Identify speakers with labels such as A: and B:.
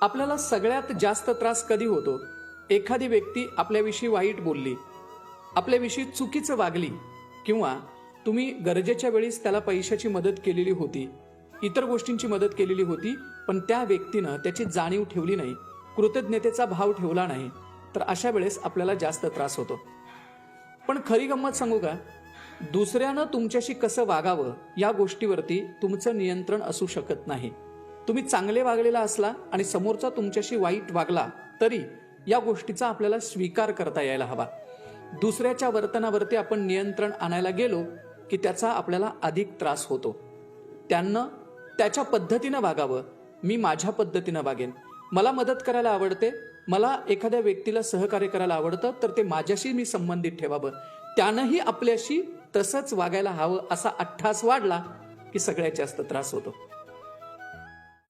A: आपल्याला सगळ्यात जास्त त्रास कधी होतो? एखादी व्यक्ती आपल्याविषयी वाईट बोलली आपल्याविषयी चुकीचं वागली किंवा तुम्ही गरजेच्या वेळीस त्याला पैशाची मदत केलेली होती इतर गोष्टींची मदत केलेली होती पण त्या व्यक्तीनं त्याची जाणीव ठेवली नाही कृतज्ञतेचा भाव ठेवला नाही तर अशा वेळेस आपल्याला जास्त त्रास होतो. पण खरी गंमत सांगू का? दुसऱ्यानं तुमच्याशी कसं वागावं या गोष्टीवरती तुमचं नियंत्रण असू शकत नाही. तुम्ही चांगले वागलेला असला आणि समोरचा तुमच्याशी वाईट वागला तरी या गोष्टीचा आपल्याला स्वीकार करता यायला हवा. दुसऱ्याच्या वर्तनावरती आपण नियंत्रण आणायला गेलो की त्याचा आपल्याला अधिक त्रास होतो. त्यांना त्याच्या पद्धतीनं वागावं मी माझ्या पद्धतीनं वागेन. मला मदत करायला आवडते मला एखाद्या व्यक्तीला सहकार्य करायला आवडतं तर ते माझ्याशी मी संबंधित ठेवावं. त्यानंही आपल्याशी तसंच वागायला हवं असा अठ्ठास वाढला की सगळ्यात जास्त त्रास होतो.